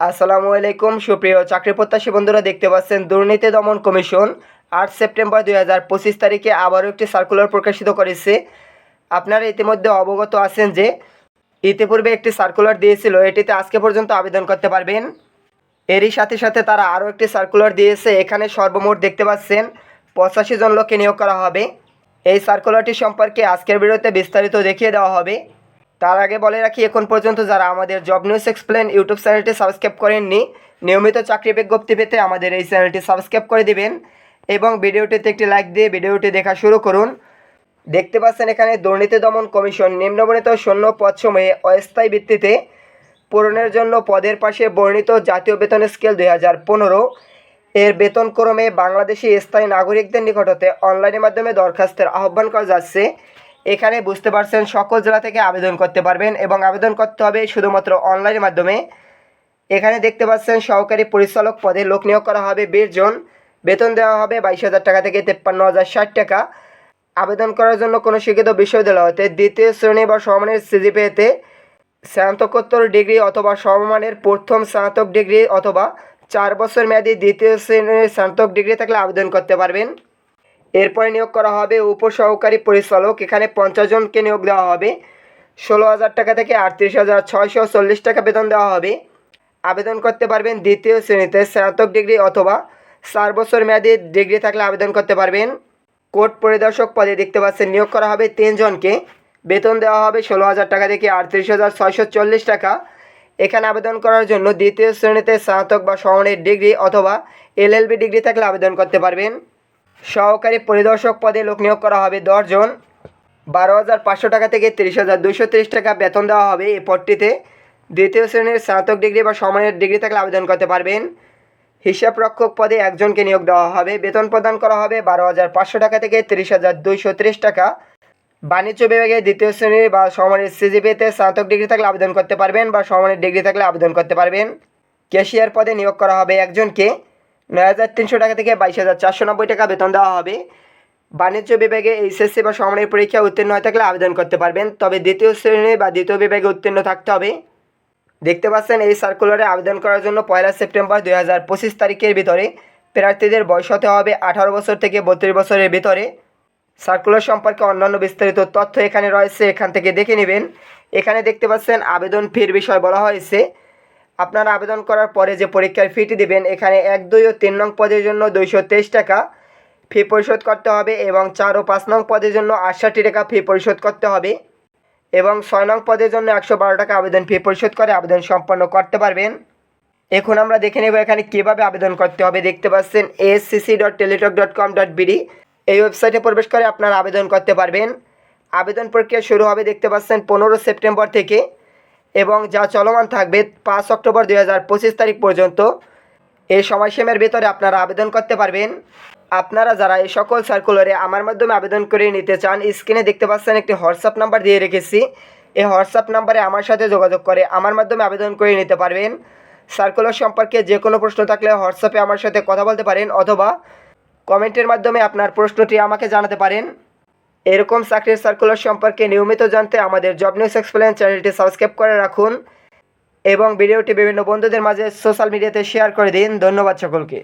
আসসালামু আলাইকুম, সুপ্রিয় চাকরি প্রত্যাশী বন্ধুরা, দেখতে পাচ্ছেন দুর্নীতি দমন কমিশন। আট সেপ্টেম্বর দুই হাজার পঁচিশ তারিখে আবারও একটি সার্কুলার প্রকাশিত করেছে। আপনারা ইতিমধ্যে অবগত আছেন যে ইতিপূর্বে একটি সার্কুলার দিয়েছিল, এটিতে আজকে পর্যন্ত আবেদন করতে পারবেন। এরই সাথে সাথে তারা আরও একটি সার্কুলার দিয়েছে, এখানে সর্বমোট দেখতে পাচ্ছেন পঁচাশি জন লোককে নিয়োগ করা হবে। এই সার্কুলারটি সম্পর্কে আজকের ভিডিওতে বিস্তারিত দেখিয়ে দেওয়া হবে। তার আগে বলে রাখি, এখন পর্যন্ত যারা আমাদের জব নিউজ এক্সপ্লেন ইউটিউব চ্যানেলটি সাবস্ক্রাইব করেননি, নিয়মিত চাকরি বিজ্ঞপ্তি পেতে আমাদের এই চ্যানেলটি সাবস্ক্রাইব করে দিবেন এবং ভিডিওটিতে একটি লাইক দিয়ে ভিডিওটি দেখা শুরু করুন। দেখতে পাচ্ছেন এখানে দুর্নীতি দমন কমিশন নিম্নবর্ণিত শূন্য পদসমূহে অস্থায়ী ভিত্তিতে পূরণের জন্য পদের পাশে বর্ণিত জাতীয় বেতন স্কেল দুই হাজার পনেরো। এর বেতনক্রমে বাংলাদেশি স্থায়ী নাগরিকদের নিকট হতে অনলাইনের মাধ্যমে দরখাস্তের আহ্বান করা যাচ্ছে। এখানে বুঝতে পারছেন সকল জেলা থেকে আবেদন করতে পারবেন এবং আবেদন করতে হবে শুধুমাত্র অনলাইনের মাধ্যমে। এখানে দেখতে পাচ্ছেন সহকারী পরিচালক পদে লোক নিয়োগ করা হবে বিশ জন। বেতন দেওয়া হবে বাইশ হাজার টাকা থেকে তেপ্পান্ন হাজার ষাট টাকা। আবেদন করার জন্য কোনো শিক্ষিত বিশ্ববিদ্যালয় হতে দ্বিতীয় শ্রেণি বা সমমানের সিজিপিএতে স্নাতকোত্তর ডিগ্রি অথবা সমমানের প্রথম স্নাতক ডিগ্রি অথবা চার বছর মেয়াদি দ্বিতীয় শ্রেণির স্নাতক ডিগ্রি থাকলে আবেদন করতে পারবেন। এরপরে নিয়োগ করা হবে উপসহকারী পরিচালক। এখানে পঞ্চাশ জনকে নিয়োগ দেওয়া হবে। ষোলো হাজার টাকা থেকে আটত্রিশ হাজার ছয়শো চল্লিশ টাকা বেতন দেওয়া হবে। আবেদন করতে পারবেন দ্বিতীয় শ্রেণীতে স্নাতক ডিগ্রি অথবা চার বছর মেয়াদি ডিগ্রি থাকলে আবেদন করতে পারবেন। কোর্ট পরিদর্শক পদে দেখতে পাচ্ছেন, নিয়োগ করা হবে তিনজনকে বেতন দেওয়া হবে ষোলো হাজার টাকা থেকে আটত্রিশ হাজার ছয়শো চল্লিশ টাকা। এখানে আবেদন করার জন্য দ্বিতীয় শ্রেণীতে স্নাতক বা সমানের ডিগ্রি অথবা এলএলবি ডিগ্রি থাকলে আবেদন করতে পারবেন। সহকারী পরিদর্শক পদে লোক নিয়োগ করা হবে দশজন বারো হাজার পাঁচশো টাকা থেকে তিরিশ হাজার দুশো তিরিশ টাকা বেতন দেওয়া হবে এই পদটিতে। দ্বিতীয় শ্রেণির স্নাতক ডিগ্রি বা সমানের ডিগ্রি থাকলে আবেদন করতে পারবেন। হিসাবরক্ষক পদে একজনকে নিয়োগ দেওয়া হবে। বেতন প্রদান করা হবে বারো হাজার পাঁচশো টাকা থেকে তিরিশ হাজার দুইশো তিরিশ টাকা। বাণিজ্য বিভাগে দ্বিতীয় শ্রেণির বা সমানের সিজিপিতে স্নাতক ডিগ্রি থাকলে আবেদন করতে পারবেন বা সমানের ডিগ্রি থাকলে আবেদন করতে পারবেন। ক্যাশিয়ার পদে নিয়োগ করা হবে একজনকে। নয় হাজার তিনশো টাকা থেকে বাইশ হাজার চারশো নব্বই টাকা বেতন দেওয়া হবে। বাণিজ্য বিভাগে এইচএসসি বা সমানের পরীক্ষা উত্তীর্ণ হয়ে থাকলে আবেদন করতে পারবেন। তবে দ্বিতীয় শ্রেণি বা দ্বিতীয় বিভাগে উত্তীর্ণ থাকতে হবে। দেখতে পাচ্ছেন, এই সার্কুলারে আবেদন করার জন্য পয়লা সেপ্টেম্বর দুই হাজার পঁচিশ তারিখের ভিতরে প্রার্থীদের বয়স হতে হবে আঠারো বছর থেকে বত্রিশ বছরের ভিতরে। সার্কুলার সম্পর্কে অন্যান্য বিস্তারিত তথ্য এখানে রয়েছে, এখান থেকে দেখে নেবেন। এখানে দেখতে পাচ্ছেন, আবেদন ফির বিষয় বলা হয়েছে। আপনারা আবেদন করার পরে যে পরীক্ষার ফিটি দেবেন, এখানে এক, দুই ও তিন নং পদের জন্য দুইশো তেইশ টাকা ফি পরিশোধ করতে হবে এবং চার ও পাঁচ নং পদের জন্য আটষট্টি টাকা ফি পরিশোধ করতে হবে এবং ছয় নং পদের জন্য একশো বারো টাকা আবেদন ফি পরিশোধ করে আবেদন সম্পন্ন করতে পারবেন। এখন আমরা দেখে নেব এখানে কীভাবে আবেদন করতে হবে। দেখতে পাচ্ছেন SCC dot Teletalk dot com dot BD এই ওয়েবসাইটে প্রবেশ করে আপনারা আবেদন করতে পারবেন। আবেদন প্রক্রিয়া শুরু হবে, দেখতে পাচ্ছেন, পনেরো সেপ্টেম্বর থেকে এবং যা চলমান থাকবে পাঁচ অক্টোবর দুই হাজার পঁচিশ তারিখ পর্যন্ত, এই সময়সীমার ভিতরে আপনারা আবেদন করতে পারবেন। আপনারা যারা এই সকল সার্কুলারে আমার মাধ্যমে আবেদন করে নিতে চান স্ক্রিনে দেখতে পাচ্ছেন একটি হোয়াটসঅ্যাপ নাম্বার দিয়ে রেখেছি। এই হোয়াটসঅ্যাপ নাম্বারে আমার সাথে যোগাযোগ করে আমার মাধ্যমে আবেদন করে নিতে পারবেন। সার্কুলার সম্পর্কে যে কোনো প্রশ্ন থাকলে হোয়াটসঅ্যাপে আমার সাথে কথা বলতে পারেন অথবা কমেন্টের মাধ্যমে আপনার প্রশ্নটি আমাকে জানাতে পারেন। এরকম চাকরির সার্কুলার সম্পর্কে নিয়মিত জানতে আমাদের জব নিউজ এক্সপ্লেন চ্যানেলটি সাবস্ক্রাইব করে রাখুন এবং ভিডিওটি বিভিন্ন বন্ধুদের মাঝে সোশ্যাল মিডিয়াতে শেয়ার করে দিন। ধন্যবাদ সকলকে।